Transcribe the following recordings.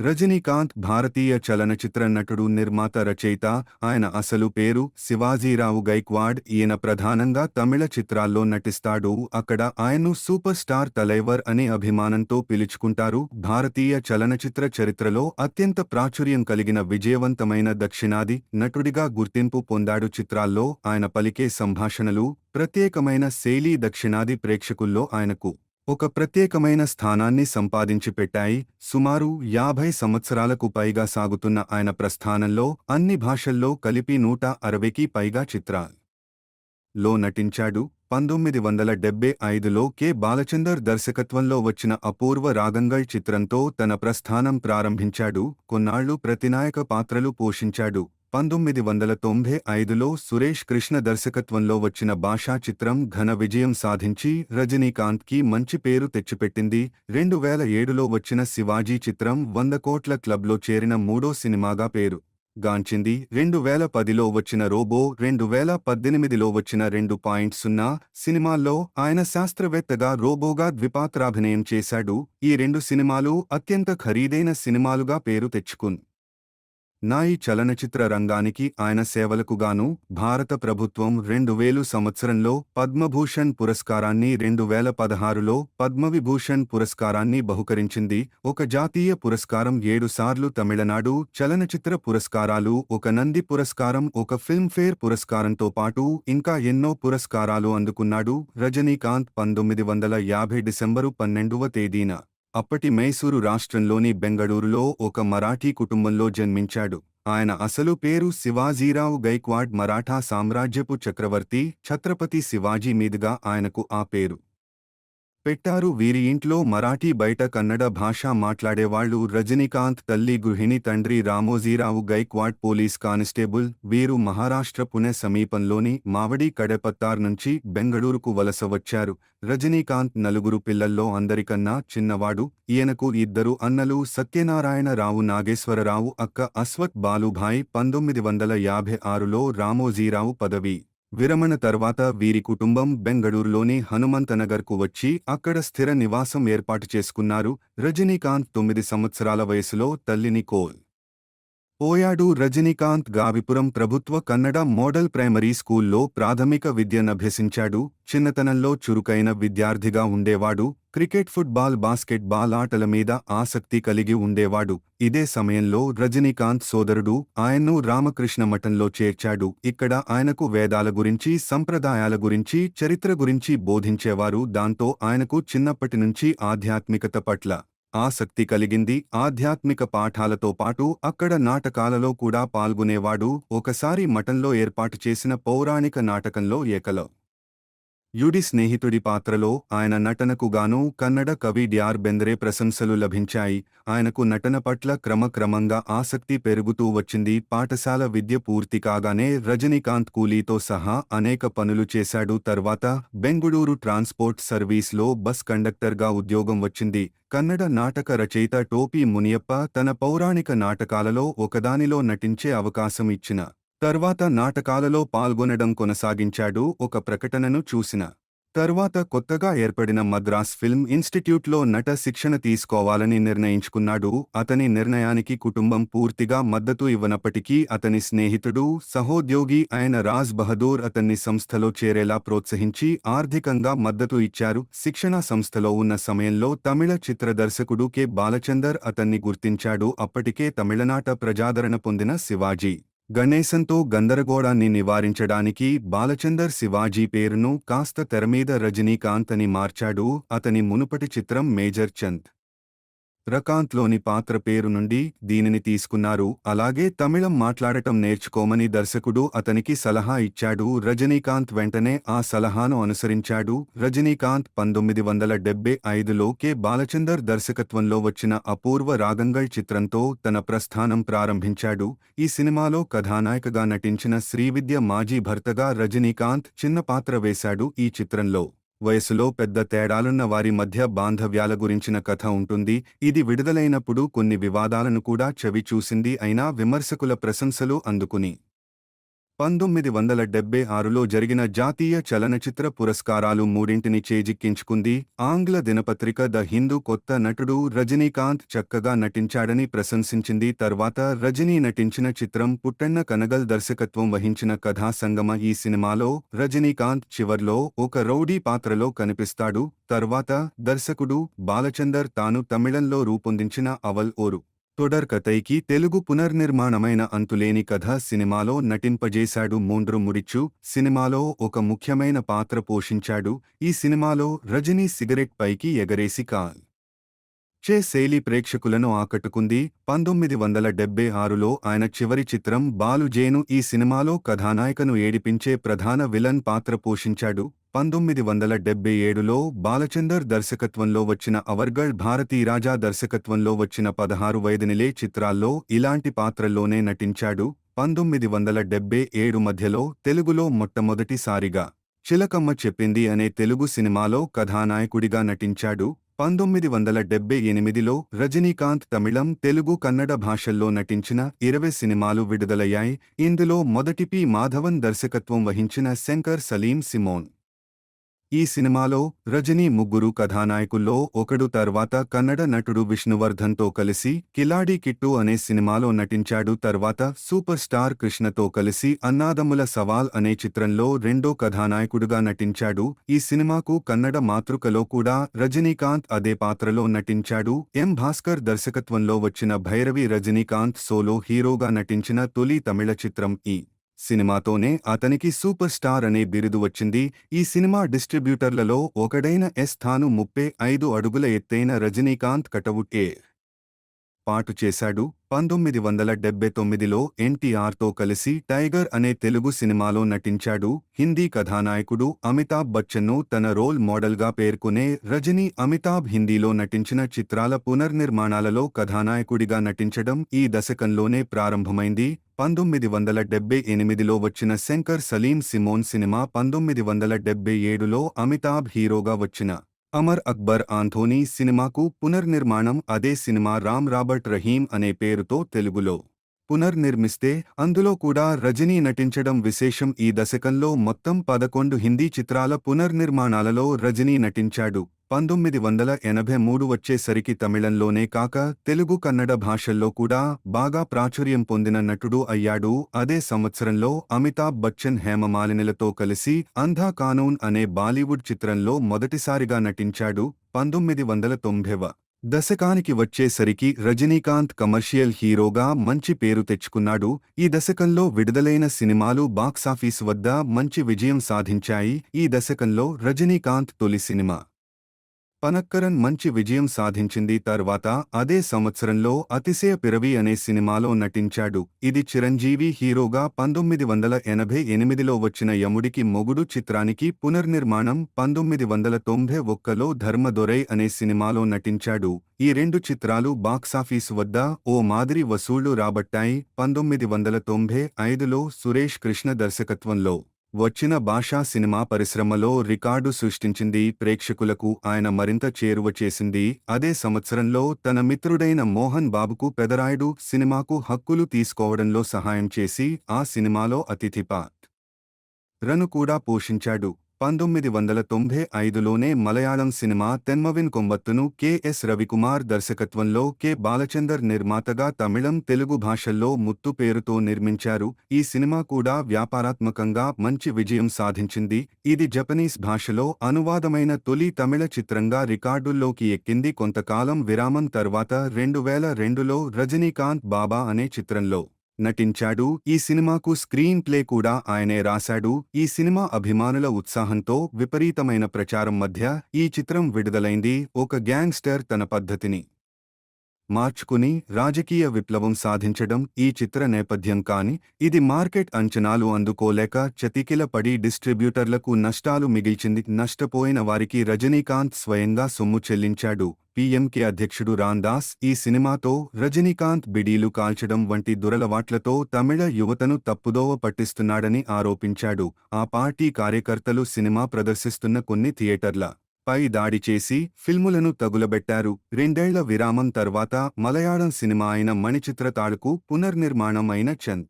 రజనీకాంత్ భారతీయ చలనచిత్ర నటుడు నిర్మాత రచయిత. ఆయన అసలు పేరు శివాజీరావు గైక్వాడ్. ఈయన ప్రధానంగా తమిళ చిత్రాల్లో నటిస్తాడు. అక్కడ ఆయన్ను సూపర్ స్టార్ తలైవర్ అనే అభిమానంతో పిలుచుకుంటారు. భారతీయ చలనచిత్ర చరిత్రలో అత్యంత ప్రాచుర్యం కలిగిన విజయవంతమైన దక్షిణాది నటుడిగా గుర్తింపు పొందాడు చిత్రాల్లో. ఆయన పలికే సంభాషణలు ప్రత్యేకమైన శైలి దక్షిణాది ప్రేక్షకుల్లో ఆయనకు ఒక ప్రత్యేకమైన స్థానాన్ని సంపాదించి పెట్టాయి. సుమారు యాభై సంవత్సరాలకు పైగా సాగుతున్న ఆయన ప్రస్థానంలో అన్ని భాషల్లో కలిపి నూట అరవైకి పైగా చిత్రాలు లో నటించాడు. పంతొమ్మిది వందల డెబ్బై ఐదులో కె. బాలచందర్ దర్శకత్వంలో వచ్చిన అపూర్వ రాగంగల్ చిత్రంతో తన ప్రస్థానం ప్రారంభించాడు. కొన్నాళ్ళు ప్రతినాయక పాత్రలు పోషించాడు. పంతొమ్మిది వందల తొంభై ఐదులో సురేష్ కృష్ణ దర్శకత్వంలో వచ్చిన భాషా చిత్రం ఘన విజయం సాధించి రజనీకాంత్కి మంచి పేరు తెచ్చిపెట్టింది. రెండు వేల ఏడులో వచ్చిన శివాజీ చిత్రం వంద కోట్ల క్లబ్లో చేరిన మూడో సినిమాగా పేరు గాంచింది. రెండు వేల పదిలో వచ్చిన రోబో రెండు వేల పద్దెనిమిదిలో వచ్చిన రెండు పాయింట్ సున్నా సినిమాల్లో ఆయన శాస్త్రవేత్తగా రోబోగా ద్విపాత్రాభినయం చేశాడు. ఈ రెండు సినిమాలు అత్యంత ఖరీదైన సినిమాలుగా పేరు తెచ్చుకుంది నాయి చలనచిత్ర రంగానికి ఆయన సేవలకుగాను భారత ప్రభుత్వం రెండు వేలు సంవత్సరంలో పద్మభూషణ్ పురస్కారాన్ని రెండు వేల పదహారులో పద్మవిభూషణ్ పురస్కారాన్ని బహుకరించింది. ఒక జాతీయ పురస్కారం ఏడుసార్లు తమిళనాడు చలనచిత్ర పురస్కారాలు ఒక నంది పురస్కారం ఒక ఫిల్మ్ఫేర్ పురస్కారంతో పాటు ఇంకా ఎన్నో పురస్కారాలు అందుకున్నాడు రజనీకాంత్ పంతొమ్మిది వందల యాభై డిసెంబరు పన్నెండవ తేదీన. అప్పటి మైసూరు రాష్ట్రంలోని బెంగళూరులో ఒక మరాఠీ కుటుంబంలో జన్మించాడు. ఆయన అసలు పేరు శివాజీరావు గైక్వాడ్ మరాఠా సామ్రాజ్యపు చక్రవర్తి ఛత్రపతి శివాజీ మీదుగా ఆయనకు ఆ పేరు. పెట్టారు. వీరి ఇంట్లో మరాఠీ బయట కన్నడ భాష మాట్లాడేవాళ్ళు రజనీకాంత్ తల్లి గృహిణి తండ్రి రామోజీరావు గైక్వాడ్ పోలీస్ కానిస్టేబుల్ వీరు మహారాష్ట్ర పుణె సమీపంలోని మావడి కడపత్తార్ నుంచి బెంగళూరుకు వలస వచ్చారు. రజనీకాంత్ నలుగురు పిల్లల్లో అందరికన్నా చిన్నవాడు ఈయనకు ఇద్దరు అన్నలు సత్యనారాయణరావు నాగేశ్వరరావు అక్క అస్వత్ బాలుభాయ్ పంతొమ్మిది వందల యాభై ఆరులో రామోజీరావు పదవి. విరమణ తర్వాత వీరి కుటుంబం బెంగళూరులోని హనుమంతనగర్కు వచ్చి అక్కడ స్థిర నివాసం ఏర్పాటు చేసుకున్నారు రజనీకాంత్ తొమ్మిది సంవత్సరాల వయసులో తల్లిని కోల్. పోయాడు రజనీకాంత్ గావిపురం ప్రభుత్వ కన్నడ మోడల్ ప్రైమరీ స్కూల్లో ప్రాథమిక విద్యనభ్యసించాడు చిన్నతనంలో చురుకైన విద్యార్థిగా ఉండేవాడు. క్రికెట్ ఫుట్బాల్ బాస్కెట్బాల్ ఆటల మీద ఆసక్తి కలిగి ఉండేవాడు. ఇదే సమయంలో రజనీకాంత్ సోదరుడు ఆయన్ను రామకృష్ణ మఠంలో చేర్చాడు. ఇక్కడ ఆయనకు వేదాల గురించి సంప్రదాయాల గురించి చరిత్ర గురించి బోధించేవారు. దాంతో ఆయనకు చిన్నప్పటి నుంచి ఆధ్యాత్మికత పట్ల ఆసక్తి కలిగింది. ఆధ్యాత్మిక పాఠాలతో పాటు అక్కడ నాటకాలలో కూడా పాల్గొనేవాడు. ఒకసారి మఠంలో ఏర్పాటు చేసిన పౌరాణిక నాటకంలో ఏకలో యుడి స్నేహితుడి పాత్రలో ఆయన నటనకు గాను కన్నడ కవి డ్యార్ బెంద్రే ప్రశంసలు లభించాయి. ఆయనకు నటన పట్ల క్రమక్రమంగా ఆసక్తి పెరుగుతూ వచ్చింది. పాఠశాల విద్య పూర్తి కాగానే రజనీకాంత్ కూలీతో సహా అనేక పనులు చేశాడు. తర్వాత బెంగుళూరు ట్రాన్స్పోర్ట్ సర్వీస్లో బస్ కండక్టర్గా ఉద్యోగం వచ్చింది. కన్నడ నాటక రచయిత టోపీ మునియప్ప తన పౌరాణిక నాటకాలలో ఒకదానిలో నటించే అవకాశం ఇచ్చిన తర్వాత నాటకాలలో పాల్గొనడం కొనసాగించాడు ఒక ప్రకటనను చూసిన. తర్వాత కొత్తగా ఏర్పడిన మద్రాస్ ఫిల్మ్ ఇన్స్టిట్యూట్లో నట శిక్షణ తీసుకోవాలని నిర్ణయించుకున్నాడు. అతని నిర్ణయానికి కుటుంబం పూర్తిగా మద్దతు ఇవ్వనప్పటికీ అతని స్నేహితుడు సహోద్యోగి అయిన రాజ్ బహదూర్ అతన్ని సంస్థలో చేరేలా ప్రోత్సహించి ఆర్థికంగా మద్దతు ఇచ్చారు. శిక్షణా సంస్థలో ఉన్న సమయంలో తమిళ చిత్ర దర్శకుడు కె. బాలచందర్ అతన్ని గుర్తించాడు. అప్పటికే తమిళనాట ప్రజాదరణ పొందిన శివాజీ. గణేశంతో గందరగోళాన్ని నివారించడానికి బాలచందర్ శివాజీ పేరును కాస్త తెరమీద రజనీకాంత్ అని మార్చాడు అతని మునుపటి చిత్రం మేజర్ చంద్. రకాంత్లోని పాత్ర పేరు నుండి దీనిని తీసుకున్నారు. అలాగే తమిళం మాట్లాడటం నేర్చుకోమని దర్శకుడు అతనికి సలహా ఇచ్చాడు. రజనీకాంత్ వెంటనే ఆ సలహాను అనుసరించాడు. రజనీకాంత్ పంతొమ్మిది వందల డెబ్బై ఐదులో కె. బాలచందర్ దర్శకత్వంలో వచ్చిన అపూర్వ రాగంగల్ చిత్రంతో తన ప్రస్థానం ప్రారంభించాడు. ఈ సినిమాలో కథానాయకగా నటించిన శ్రీవిద్య మాజీ భర్తగా రజనీకాంత్ చిన్న పాత్ర వేశాడు ఈ చిత్రంలో. వయసులో పెద్ద తేడాలున్న వారి మధ్య బాంధవ్యాల గురించిన కథ ఉంటుంది. ఇది విడుదలైనప్పుడు కొన్ని వివాదాలను కూడా చవి చూసింది అయినా విమర్శకుల ప్రశంసలు అందుకుని. పంతొమ్మిది వందల డెబ్బై ఆరులో జరిగిన జాతీయ చలనచిత్ర పురస్కారాలు మూడింటిని చేజిక్కించుకుంది. ఆంగ్ల దినపత్రిక ద హిందూ కొత్త నటుడు రజనీకాంత్ చక్కగా నటించాడని ప్రశంసించింది. తర్వాత రజనీ నటించిన చిత్రం పుట్టన్న కనగల్ దర్శకత్వం వహించిన కథా సంగమ ఈ సినిమాలో రజనీకాంత్ చివర్లో ఒక రౌడీ పాత్రలో కనిపిస్తాడు. తర్వాత దర్శకుడు బాలచందర్ తాను తమిళంలో రూపొందించిన అవల్ ఓరు. తొడర్ కథైకి తెలుగు పునర్నిర్మాణమైన అంతులేని కథ సినిమాలో నటింపజేశాడు మూండ్రు మురిచ్చు. సినిమాలో ఒక ముఖ్యమైన పాత్ర పోషించాడు. ఈ సినిమాలో రజనీ సిగరెట్ పైకి ఎగరేసి కాల్. చే శైలి ప్రేక్షకులను ఆకట్టుకుంది. పంతొమ్మిది వందల డెబ్బై ఆరులో ఆయన చివరి చిత్రం బాలుజేను ఈ సినిమాలో కథానాయకను ఏడిపించే ప్రధాన విలన్ పాత్ర పోషించాడు. పంతొమ్మిది వందల డెబ్బై ఏడులో బాలచందర్ దర్శకత్వంలో వచ్చిన అవర్గఢ్ భారతీ రాజా దర్శకత్వంలో వచ్చిన పదహారు వైదనిలే చిత్రాల్లో ఇలాంటి పాత్రల్లోనే నటించాడు. పంతొమ్మిది వందల డెబ్బై ఏడు మధ్యలో తెలుగులో మొట్టమొదటిసారిగా చిలకమ్మ చెప్పింది అనే తెలుగు సినిమాలో కథానాయకుడిగా నటించాడు. పంతొమ్మిది వందల డెబ్బై ఎనిమిదిలో రజనీకాంత్ తమిళం తెలుగు కన్నడ భాషల్లో నటించిన ఇరవై సినిమాలు విడుదలయ్యాయి. ఇందులో మొదటి పి మాధవన్ దర్శకత్వం వహించిన శంకర్ సలీం సిమోన్. ఈ సినిమాలో రజనీ ముగ్గురు కథానాయకుల్లో ఒకడు తర్వాత కన్నడ నటుడు విష్ణువర్ధన్తో కలిసి కిలాడి కిట్టు అనే సినిమాలో నటించాడు. తర్వాత సూపర్ స్టార్ కృష్ణతో కలిసి అన్నాదమ్ముల సవాల్ అనే చిత్రంలో రెండో కథానాయకుడుగా నటించాడు. ఈ సినిమాకు కన్నడ మాతృకలో కూడా రజనీకాంత్ అదే పాత్రలో నటించాడు. ఎం భాస్కర్ దర్శకత్వంలో వచ్చిన భైరవి రజనీకాంత్ సోలో హీరోగా నటించిన తొలి తమిళ చిత్రం ఈ. సినిమాతోనే అతనికి సూపర్ స్టార్ అనే బిరుదు వచ్చింది. ఈ సినిమా డిస్ట్రిబ్యూటర్లలో ఒకడైన ఎస్ థాను ముప్పై ఐదు అడుగుల ఎత్తైన రజనీకాంత్ కటవుట్ ఏ పాటు చేశాడు. పంతొమ్మిది వందల డెబ్బై తొమ్మిదిలో ఎన్టీఆర్తో కలిసి టైగర్ అనే తెలుగు సినిమాలో నటించాడు. హిందీ కథానాయకుడు అమితాబ్ బచ్చన్ను తన రోల్ మోడల్గా పేర్కొనే రజనీ అమితాబ్ హిందీలో నటించిన చిత్రాల పునర్నిర్మాణాలలో కథానాయకుడిగా నటించడం ఈ దశకంలోనే ప్రారంభమైంది. పంతొమ్మిది వందల డెబ్బై ఎనిమిదిలో వచ్చిన శంకర్ సలీం సిమోన్ సినిమా పంతొమ్మిది వందల డెబ్బై ఏడులో అమితాబ్ హీరోగా వచ్చిన అమర్ అక్బర్ ఆంథోనీ సినిమాకు పునర్నిర్మాణం అదే సినిమా రామ్ రాబర్ట్ రహీం అనే పేరుతో తెలుగులో పునర్నిర్మిస్తే అందులో కూడా రజనీ నటించడం విశేషం. ఈ దశకంలో మొత్తం పదకొండు హిందీ చిత్రాల పునర్నిర్మాణాలలో రజనీ నటించాడు. పంతొమ్మిది వందల ఎనభై మూడు వచ్చేసరికి తమిళంలోనే కాక తెలుగు కన్నడ భాషల్లో కూడా బాగా ప్రాచుర్యం పొందిన నటుడు అయ్యాడు. అదే సంవత్సరంలో అమితాబ్ బచ్చన్ హేమమాలినిలతో కలిసి అంధా కానూన్ అనే బాలీవుడ్ చిత్రంలో మొదటిసారిగా నటించాడు. పంతొమ్మిది వందల తొంభైవ దశకానికి వచ్చేసరికి రజనీకాంత్ కమర్షియల్ హీరోగా మంచి పేరు తెచ్చుకున్నాడు. ఈ దశకంలో విడుదలైన సినిమాలు బాక్సాఫీస్ వద్ద మంచి విజయం సాధించాయి. ఈ దశకంలో రజనీకాంత్ తొలి సినిమా పనక్కరన్ మంచి విజయం సాధించింది. తర్వాత అదే సంవత్సరంలో అతిశయ పిరవి అనే సినిమాలో నటించాడు. ఇది చిరంజీవి హీరోగా పంతొమ్మిది వందల ఎనభై ఎనిమిదిలో వచ్చిన యముడికి మొగుడు చిత్రానికి పునర్నిర్మాణం పంతొమ్మిది వందల తొంభై ఒక్కలో ధర్మదొరై అనే సినిమాలో నటించాడు. ఈ రెండు చిత్రాలు బాక్సాఫీసు వద్ద ఓ మాదిరి వసూళ్ళు రాబట్టాయి. పంతొమ్మిది వందల తొంభై ఐదులో సురేష్ కృష్ణ దర్శకత్వంలో వచ్చిన భాషా సినిమా పరిశ్రమలో రికార్డు సృష్టించింది ప్రేక్షకులకు ఆయన మరింత చేరువ చేసింది. అదే సంవత్సరంలో తన మిత్రుడైన మోహన్ బాబుకు పెదరాయుడు సినిమాకు హక్కులు తీసుకోవడంలో సహాయం చేసి ఆ సినిమాలో అతిథిపా రను కూడా పోషించాడు. పంతొమ్మిది వందల తొంభై ఐదులోనే మలయాళం సినిమా తెన్మవిన్ కొంబత్తును కెఎస్ రవికుమార్ దర్శకత్వంలో కె బాలచందర్ నిర్మాతగా తమిళం తెలుగు భాషల్లో ముత్తు పేరుతో నిర్మించారు. ఈ సినిమా కూడా వ్యాపారాత్మకంగా మంచి విజయం సాధించింది. ఇది జపనీస్ భాషలో అనువాదమైన తొలి తమిళ చిత్రంగా రికార్డుల్లోకి ఎక్కింది. కొంతకాలం విరామం తర్వాత రెండు వేల రెండులో రజనీకాంత్ బాబా అనే చిత్రంలో నటించాడు. ఈ సినిమాకు స్క్రీన్ ప్లే కూడా ఆయనే రాశాడు. ఈ సినిమా అభిమానుల ఉత్సాహంతో విపరీతమైన ప్రచారం మధ్య ఈ చిత్రం విడుదలైంది. ఒక గ్యాంగ్స్టర్ తన పద్ధతిని మార్చుకుని రాజకీయ విప్లవం సాధించడం ఈ చిత్ర నేపథ్యం కాని ఇది మార్కెట్ అంచనాలు అందుకోలేక చతికిల పడి డిస్ట్రిబ్యూటర్లకు నష్టాలు మిగిల్చింది. నష్టపోయిన వారికి రజనీకాంత్ స్వయంగా సొమ్ము చెల్లించాడు. పీఎంకే అధ్యక్షుడు రాందాస్ ఈ సినిమాతో రజనీకాంత్ బిడీలు కాల్చడం వంటి దురలవాట్లతో తమిళ యువతను తప్పుదోవ పట్టిస్తున్నాడని ఆరోపించాడు. ఆ పార్టీ కార్యకర్తలు సినిమా ప్రదర్శిస్తున్న కొన్ని థియేటర్ల పై దాడి చేసి ఫిల్ములను తగులబెట్టారు. రెండేళ్ళ విరామం తర్వాత మలయాళం సినిమా అయిన మణిచిత్ర తాళుకు పునర్నిర్మాణం అయిన చంద్.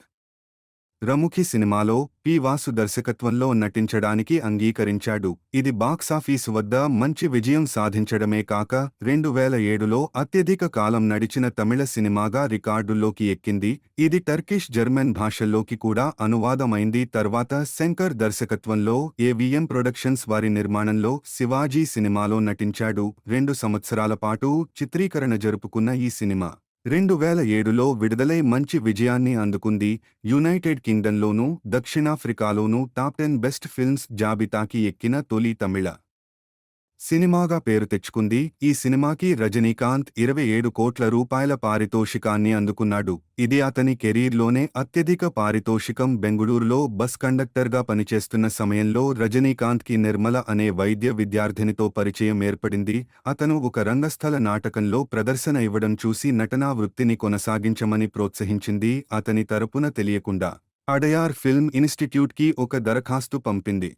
రముఖి సినిమాలో పి. వాసు దర్శకత్వంలో నటించడానికి అంగీకరించాడు. ఇది బాక్సాఫీసు వద్ద మంచి విజయం సాధించడమే కాక రెండు వేల ఏడులో అత్యధిక కాలం నడిచిన తమిళ సినిమాగా రికార్డుల్లోకి ఎక్కింది. ఇది టర్కిష్ జర్మన్ భాషల్లోకి కూడా అనువాదమైంది. తర్వాత శంకర్ దర్శకత్వంలో ఏవిఎం ప్రొడక్షన్స్ వారి నిర్మాణంలో శివాజీ సినిమాలో నటించాడు. రెండు సంవత్సరాల పాటు చిత్రీకరణ జరుపుకున్న ఈ సినిమా. రెండు వేల ఏడులో విడుదలై మంచి విజయాన్ని అందుకుంది యునైటెడ్ కింగ్డంలోనూ దక్షిణాఫ్రికాలోనూ టాప్ టెన్ బెస్ట్ ఫిల్మ్స్ జాబితాకి ఎక్కిన తొలి తమిళ. సినిమాగా పేరు తెచ్చుకుంది. ఈ సినిమాకి రజనీకాంత్ ఇరవై ఏడు కోట్ల రూపాయల పారితోషికాన్ని అందుకున్నాడు. ఇది అతని కెరీర్లోనే అత్యధిక పారితోషికం. బెంగుళూరులో బస్ కండక్టర్గా పనిచేస్తున్న సమయంలో రజనీకాంత్కి నిర్మల అనే వైద్య విద్యార్థినితో పరిచయం ఏర్పడింది. అతను ఒక రంగస్థల నాటకంలో ప్రదర్శన ఇవ్వడం చూసి నటనా వృత్తిని కొనసాగించమని ప్రోత్సహించింది. అతని తరపున తెలియకుండా అడయార్ ఫిల్మ్ ఇన్స్టిట్యూట్కి ఒక దరఖాస్తు పంపింది.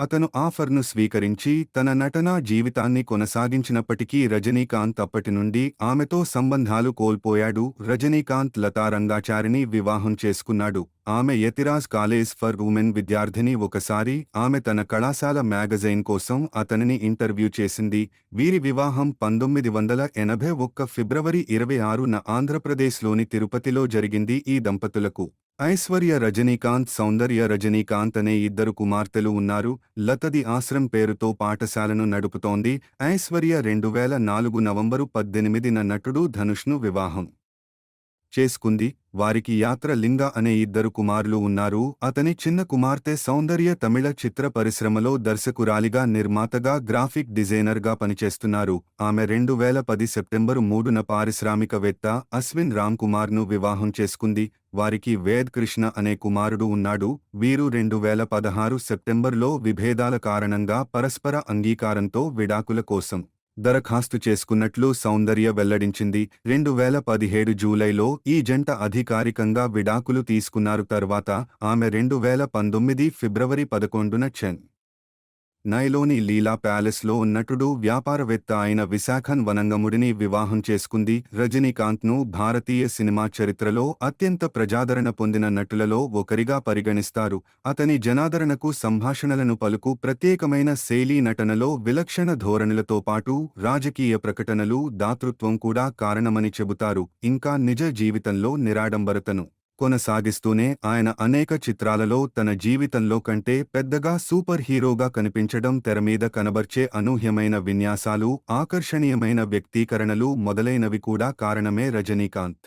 అతను ఆఫర్ను స్వీకరించి తన నటనా జీవితాన్ని కొనసాగించినప్పటికీ రజనీకాంత్ అప్పటి నుండి ఆమెతో సంబంధాలు కోల్పోయాడు. రజనీకాంత్ లతారంగాచారిని వివాహం చేసుకున్నాడు. ఆమె యతిరాజ్ కాలేజ్ ఫర్ ఉమెన్ విద్యార్థిని ఒకసారి ఆమె తన కళాశాల మ్యాగజైన్ కోసం అతనిని ఇంటర్వ్యూ చేసింది. వీరి వివాహం పంతొమ్మిది వందల ఎనభై ఒక్క ఫిబ్రవరి ఇరవై ఆరున ఆంధ్రప్రదేశ్లోని తిరుపతిలో జరిగింది ఈ దంపతులకు. ఐశ్వర్య రజనీకాంత్ సౌందర్య రజనీకాంత్ అనే ఇద్దరు కుమార్తెలు ఉన్నారు. లతది ఆశ్రమ్ పేరుతో పాఠశాలను నడుపుతోంది. ఐశ్వర్య రెండు వేల నాలుగు నవంబరు పద్దెనిమిదిన నటుడు ధనుష్ను వివాహం చేసుకుంది. వారికి యాత్ర లింగ అనే ఇద్దరు కుమారులు ఉన్నారు. అతని చిన్న కుమార్తె సౌందర్య తమిళ చిత్ర పరిశ్రమలో దర్శకురాలిగా నిర్మాతగా గ్రాఫిక్ డిజైనర్గా పనిచేస్తున్నారు. ఆమె రెండు వేల పది సెప్టెంబరు మూడున పారిశ్రామికవేత్త అశ్విన్ రామ్ కుమార్ను వివాహం చేసుకుంది. వారికి వేద్ కృష్ణ అనే కుమారుడు ఉన్నాడు. వీరు రెండు వేల పదహారు సెప్టెంబర్లో విభేదాల కారణంగా పరస్పర అంగీకారంతో విడాకుల కోసం దరఖాస్తు చేసుకున్నట్లు సౌందర్య వెల్లడించింది. రెండు వేల పదిహేడు జూలైలో ఈ జంట అధికారికంగా విడాకులు తీసుకున్నారు. తర్వాత ఆమె రెండు వేల పంతొమ్మిది ఫిబ్రవరి పదకొండున చెన్ నైలోని లీలా ప్యాలెస్లో నటుడు వ్యాపారవేత్త అయిన విశాఖన్ వనంగముడిని వివాహం చేసుకుంది. రజనీకాంత్ను భారతీయ సినిమా చరిత్రలో అత్యంత ప్రజాదరణ పొందిన నటులలో ఒకరిగా పరిగణిస్తారు. అతని జనాదరణకు సంభాషణలను పలుకు ప్రత్యేకమైన శైలీ నటనలో విలక్షణ ధోరణులతో పాటు రాజకీయ ప్రకటనలు దాతృత్వం కూడా కారణమని చెబుతారు. ఇంకా నిజ జీవితంలో నిరాడంబరతను కొనసాగిస్తూనే ఆయన అనేక చిత్రాలలో తన జీవితంలో కంటే పెద్దగా సూపర్ హీరోగా కనిపించడం తెరమీద కనబర్చే అనూహ్యమైన విన్యాసాలు ఆకర్షణీయమైన వ్యక్తీకరణలు మొదలైనవి కూడా కారణమే రజనీకాంత్.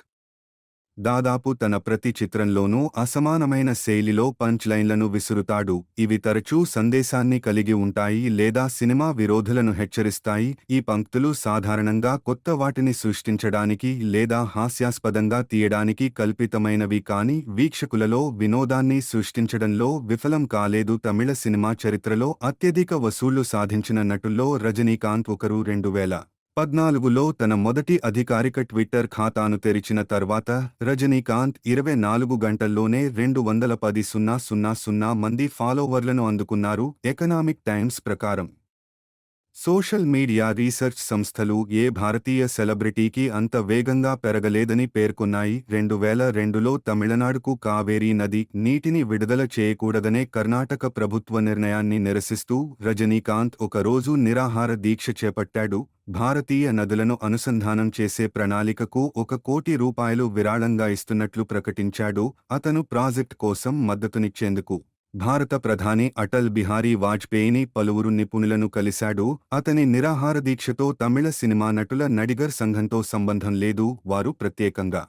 దాదాపు తన ప్రతి చిత్రంలోనూ అసమానమైన శైలిలో పంచ్ లైన్లను విసురుతాడు. ఇవి తరచూ సందేశాన్ని కలిగి ఉంటాయి లేదా సినిమా విరోధులను హెచ్చరిస్తాయి. ఈ పంక్తులు సాధారణంగా కొత్త వాటిని సృష్టించడానికి లేదా హాస్యాస్పదంగా తీయడానికి కల్పితమైనవి కాని వీక్షకులలో వినోదాన్ని సృష్టించడంలో విఫలం కాలేదు. తమిళ సినిమా చరిత్రలో అత్యధిక వసూళ్ళు సాధించిన నటుల్లో రజనీకాంత్ ఒకరు రెండు వేల పద్నాలుగులో తన మొదటి అధికారిక ట్విట్టర్ ఖాతాను తెరిచిన తర్వాత రజనీకాంత్ ఇరవై నాలుగు గంటల్లోనే రెండు వందల పది సున్నా సున్నా సున్నా మంది ఫాలోవర్లను అందుకున్నారు ఎకనామిక్ టైమ్స్ ప్రకారం. సోషల్ మీడియా రీసెర్చ్ సంస్థలు ఏ భారతీయ సెలబ్రిటీకి అంత వేగంగా పెరగలేదని పేర్కొన్నాయి. రెండు వేల రెండులో తమిళనాడుకు కావేరీ నది నీటిని విడుదల చేయకూడదనే కర్ణాటక ప్రభుత్వ నిర్ణయాన్ని నిరసిస్తూ రజనీకాంత్ ఒక రోజు నిరాహార దీక్ష చేపట్టాడు. భారతీయ నదులను అనుసంధానం చేసే ప్రణాళికకు ఒక కోటి రూపాయలు విరాళంగా ఇస్తున్నట్లు ప్రకటించాడు. అతను ప్రాజెక్ట్ కోసం మద్దతునిచ్చేందుకు భారత ప్రధాని అటల్ బిహారీ వాజ్పేయిని పలువురు నిపుణులను కలిశాడు. అతని నిరాహార దీక్షతో తమిళ సినిమా నటుల నడిగర్ సంఘంతో సంబంధం లేదు. వారు ప్రత్యేకంగా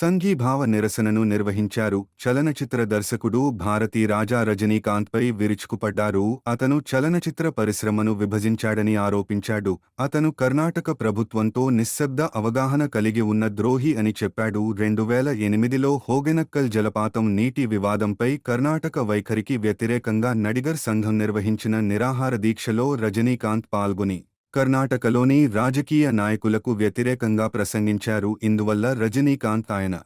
సంఘీభావ నిరసనను నిర్వహించారు. చలనచిత్ర దర్శకుడు భారతీ రాజా రజనీకాంత్పై విరుచుకుపడ్డారు. అతను చలనచిత్ర పరిశ్రమను విభజించాడని ఆరోపించాడు. అతను కర్ణాటక ప్రభుత్వంతో నిశ్శబ్ద అవగాహన కలిగి ఉన్న ద్రోహి అని చెప్పాడు. రెండు వేల ఎనిమిదిలో హోగెనక్కల్ జలపాతం నీటి వివాదంపై కర్ణాటక వైఖరికి వ్యతిరేకంగా నడిగర్ సంఘం నిర్వహించిన నిరాహార దీక్షలో రజనీకాంత్ పాల్గొని కర్ణాటకలోని రాజకీయ నాయకులకు వ్యతిరేకంగా ప్రసంగించారు. ఇందువల్ల రజనీకాంత్ ఆయన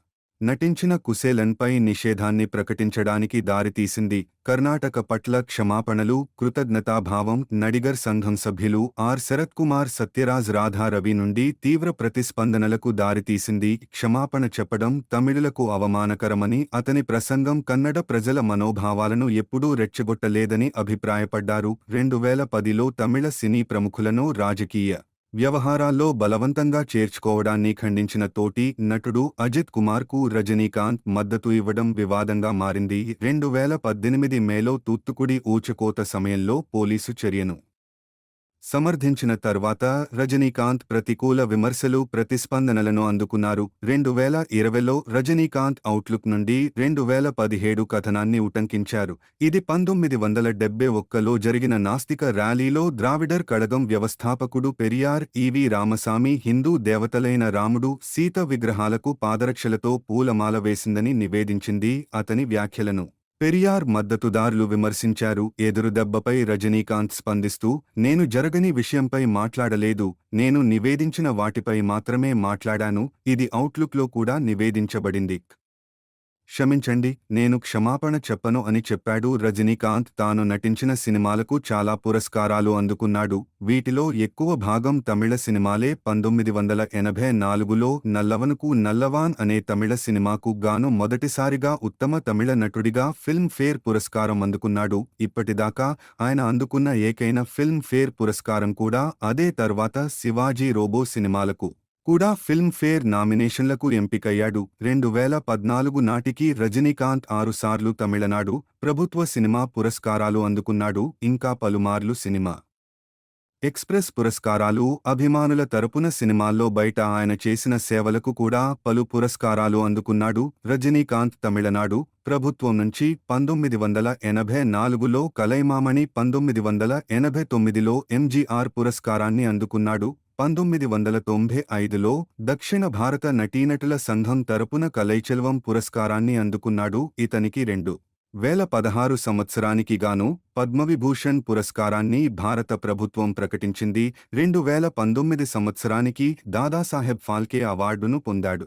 నటించిన కుశేలన్పై నిషేధాన్ని ప్రకటించడానికి దారితీసింది. కర్ణాటక పట్ల క్షమాపణలు కృతజ్ఞతాభావం నడిగర్ సంఘం సభ్యులు ఆర్. శరత్ కుమార్ సత్యరాజ్ రాధారవి నుండి తీవ్ర ప్రతిస్పందనలకు దారితీసింది. క్షమాపణ చెప్పడం తమిళులకు అవమానకరమని అతని ప్రసంగం కన్నడ ప్రజల మనోభావాలను ఎప్పుడూ రెచ్చగొట్టలేదని అభిప్రాయపడ్డారు. రెండు వేల పదిలో తమిళ సినీ ప్రముఖులను రాజకీయ వ్యవహారాల్లో బలవంతంగా చేర్చుకోవడాన్ని ఖండించిన తోటి నటుడు అజిత్ కుమార్కు రజనీకాంత్ మద్దతు ఇవ్వడం వివాదంగా మారింది. రెండు వేల పద్దెనిమిది మేలో తూత్తుకుడి ఊచకోత సమయంలో పోలీసు చర్యను సమర్థించిన తర్వాత రజనీకాంత్ ప్రతికూల విమర్శలు ప్రతిస్పందనలను అందుకున్నారు. రెండు వేల ఇరవైలో రజనీకాంత్ అవుట్లుక్ నుండి రెండు వేల పదిహేడు కథనాన్ని ఉటంకించారు. ఇది పంతొమ్మిది వందల డెబ్బై ఒక్కలో జరిగిన నాస్తిక ర్యాలీలో ద్రావిడర్ కడగం వ్యవస్థాపకుడు పెరియార్ ఈవి రామసామి హిందూ దేవతలైన రాముడు సీత విగ్రహాలకు పాదరక్షలతో పూలమాల వేసిందని నివేదించింది అతని వ్యాఖ్యలను. పెరియార్ మద్దతుదారులు విమర్శించారు ఎదురుదెబ్బపై రజనీకాంత్ స్పందిస్తూ నేను జరగని విషయంపై మాట్లాడలేదు నేను నివేదించిన వాటిపై మాత్రమే మాట్లాడాను ఇది అవుట్లుక్లో కూడా నివేదించబడింది. క్షమించండి నేను క్షమాపణ చెప్పను అని చెప్పాడు రజనీకాంత్. తాను నటించిన సినిమాలకు చాలా పురస్కారాలు అందుకున్నాడు. వీటిలో ఎక్కువ భాగం తమిళ సినిమాలే. పంతొమ్మిది వందల ఎనభై నాలుగులో నల్లవనుకు నల్లవాన్ అనే తమిళ సినిమాకు గాను మొదటిసారిగా ఉత్తమ తమిళ నటుడిగా ఫిల్మ్ ఫేర్ పురస్కారం అందుకున్నాడు. ఇప్పటిదాకా ఆయన అందుకున్న ఏకైన ఫిల్మ్ ఫేర్ పురస్కారం కూడా అదే తర్వాత శివాజీ రోబో సినిమాలకు. కూడా ఫిల్మ్ఫేర్ నామినేషన్లకు ఎంపికయ్యాడు. రెండు వేల పద్నాలుగు నాటికి రజనీకాంత్ ఆరుసార్లు తమిళనాడు ప్రభుత్వ సినిమా పురస్కారాలు అందుకున్నాడు. ఇంకా పలుమార్లు సినిమా ఎక్స్ప్రెస్ పురస్కారాలు అభిమానుల తరపున సినిమాల్లో బయట ఆయన చేసిన సేవలకు కూడా పలు పురస్కారాలు అందుకున్నాడు. రజనీకాంత్ తమిళనాడు ప్రభుత్వం నుంచి పంతొమ్మిది వందల ఎనభై నాలుగులో కలైమామణి పంతొమ్మిది వందల ఎనభై తొమ్మిదిలో ఎంజీఆర్ పురస్కారాన్ని అందుకున్నాడు. పంతొమ్మిది వందల తొంభై ఐదులో దక్షిణ భారత నటీనటుల సంఘం తరపున కలైచెల్వం పురస్కారాన్ని అందుకున్నాడు ఇతనికి రెండు వేల పదహారు సంవత్సరానికి గాను పద్మవిభూషణ్ పురస్కారాన్ని భారత ప్రభుత్వం ప్రకటించింది. రెండు వేల పంతొమ్మిది సంవత్సరానికి దాదాసాహెబ్ ఫాల్కే అవార్డును పొందాడు.